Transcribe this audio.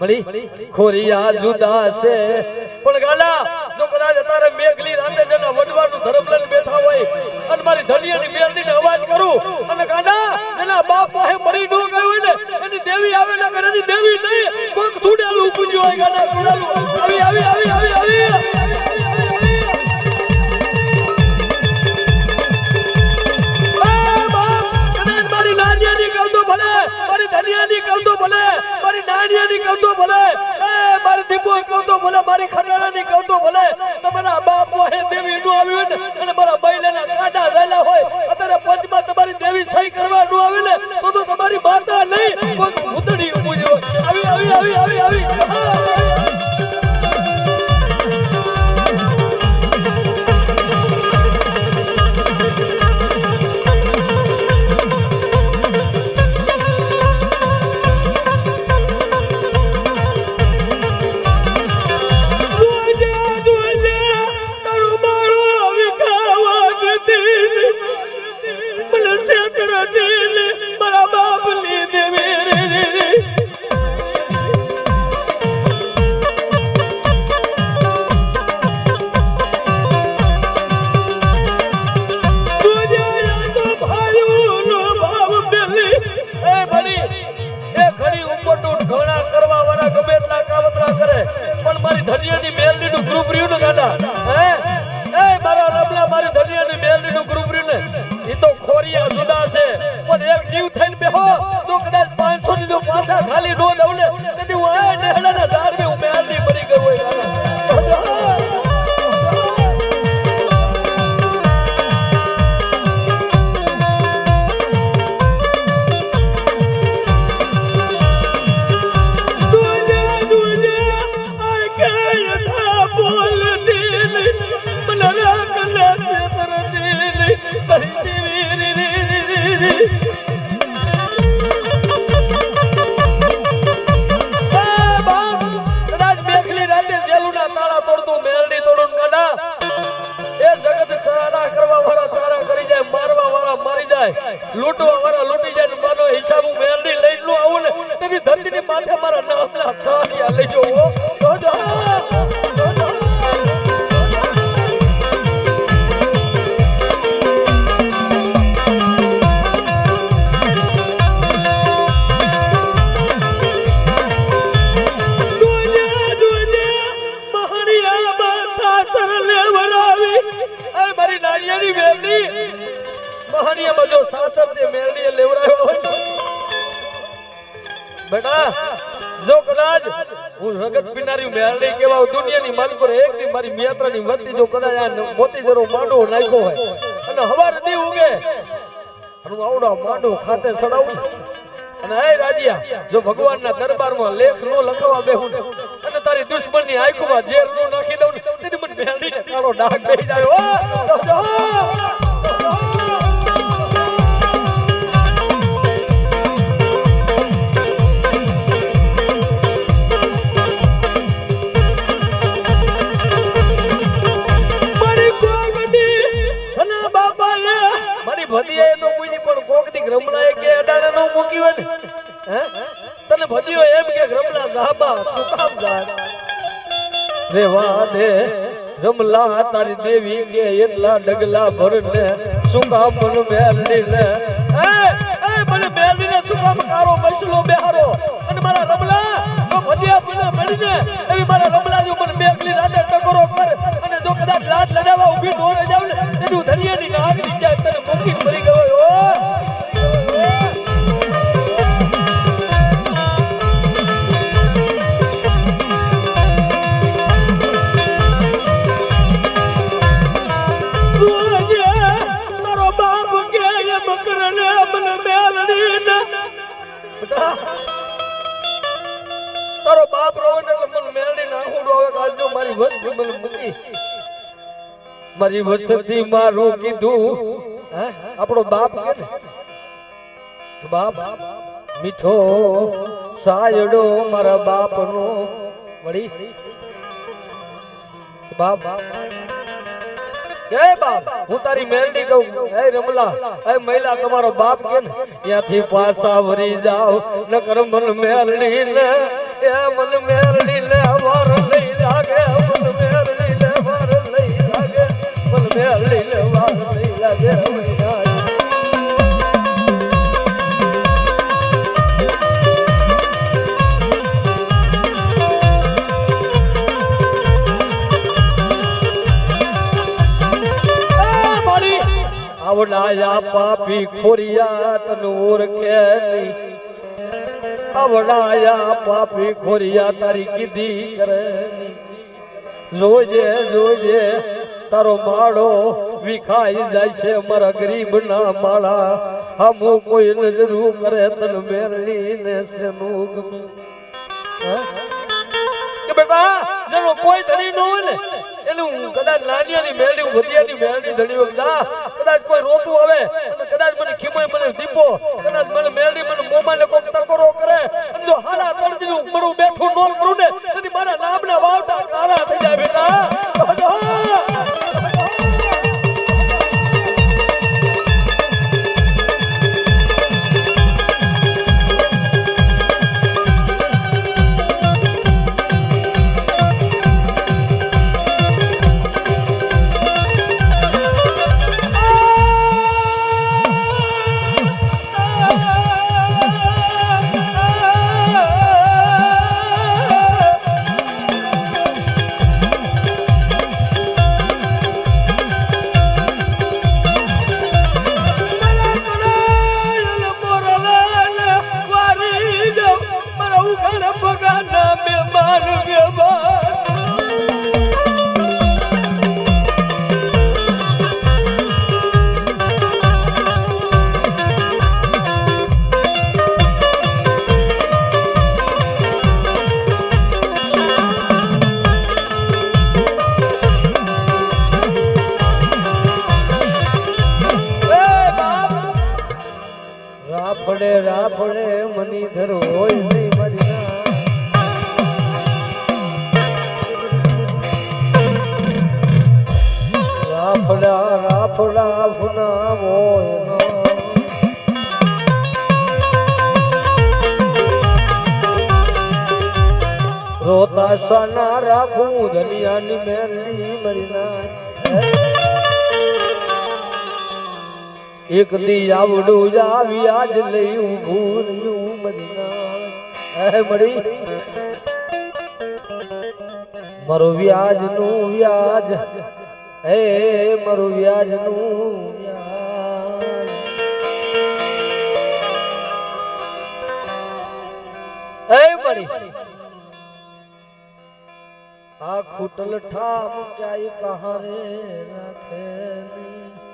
મળી, ખોરિયા જુદા છે. પણ ગાડા, જો કદાચ તારે મેઘલી રાતે જના વડવાનું ધર્મ લઈને બેઠા હોય, અને મારી ધનિયાની મેરડીને અવાજ કરું, અને ગાડા, એના બાપ પાસે મરી ન ગયો ને, એની દેવી આવે ને એની દેવી નહીં કોઈક સુડેલું પૂજ્યું હોય ગાડા, સુડેલું આવી આવી આવી. મારી ખટાણાની કહું તો ભલે મારી ધનિયાની મેરડીનું ગ્રુપ રહ્યું ને ગાડા? હે? એ, મારા રમલા મારી ધરિયાની મેરડી નું ગ્રુપ રહ્યું ને? ઈ તો ખોરિયા જુદા છે. પણ એક જીવ થઈને બેહો. તો કદાચ 500 ની જો પાછા ખાલી નો દઉં ને જાય અમારા લૂંટી જાય માનો હિસાબ હું મેરડી લઈ નું આવું ને, તેની ધરતીની માથે મારા નામના સારિયા લેજો મહણિયામાં જો સાસર જે મેરડીએ લેવડાવ્યો હોય બેટા, જો કદાચ હું રગત પીનારી મેરડી કેવા દુનિયાની માલિકો એક દી મારી મિયાત્રાની વતી જો કદાચ આ મોતી જરો માંડો નાખ્યો હોય અને હવાર દી ઉગે, અને હું આવડો માંડો ખાતે સડાવું અને હે રાજીયા, જો ભગવાનના દરબારમાં લેખ નો લખવા બેહું અને તારી દુશ્મનની આંખોમાં ઝેર નો નાખી દઉં ને તેથી મને મેરડીને કાળો ડાઘ બેહી જાય. ઓ મૂકી હોય ને? તને ભદીઓ એમ કે રમલા જાબા શું જાય રે વાદે, રમલા તારી દેવી કે એટલા ડગલા ભરને શું કામ મન મેલની ને એ એ મને મેલની ને શું કારો બસલો બેહારો. અને મારા રમલા, જો ભદિયા પીને મળીને એવી મારા રમલા જો મને બેકલી રાતે ટકોરો કર. અને જો કદાચ લાટ લડાવા ઊભી નો જાવ ને તેનું ધનિયાની નાગ નીચે તને મૂકી મરી ગયો બાપ મારી વસ્તી મને મૂકી. મારી કીધું. આપણો બાપ બાપ, મીઠો સાયડો મારા બાપનો વળી. બાપ કે બાપ, હું તારી મેરડી કહું, હે રમલા, હે મહિલા, તમારો બાપ કે ને? ત્યાંથી પાછા વરી જાઓ, નકર મન મેરડી ને એ મન મેરડી લે, વાર લઈ લાગે મન મેરડી લે, વાર લઈ લાગે મન મેરડી લે, વાર લઈ લાગે આવડાયા પાપી ખોરિયાત તને કે અવડાયા પાપી ખોરિયા તારી કીધી કરે જોજે જોજે, તારો માળો વિખાઈ જાય છે મારા ગરીબ ના માળા. હમુ કોઈ નજરું કરે તન મેરણી ને સનુગ બેટા, જેનો કોઈ ધણી ન હોય ને, એનું કદાચ નાનિયાની મેરડી વધિયાની મેરડી ધણી જા કદાચ કોઈ રોતું આવે અને કદાચ મને ખીમોય મને દીપો રાફડે રાફડે મનીધર હોય નહીં મારી રાફડા રાફડા ફુના મોય રોતા સના રાખું, ધનિયાની મેરડી મરી ના એક દી આવડું આવી આજ લઈ ઊભું રહ્યું મદીના. હે મળી. મારો વ્યાજનું વ્યાજ. હે મારો વ્યાજ. નું આ ખૂટલ ઠામ ક્યાંય કહા રે રાખેલી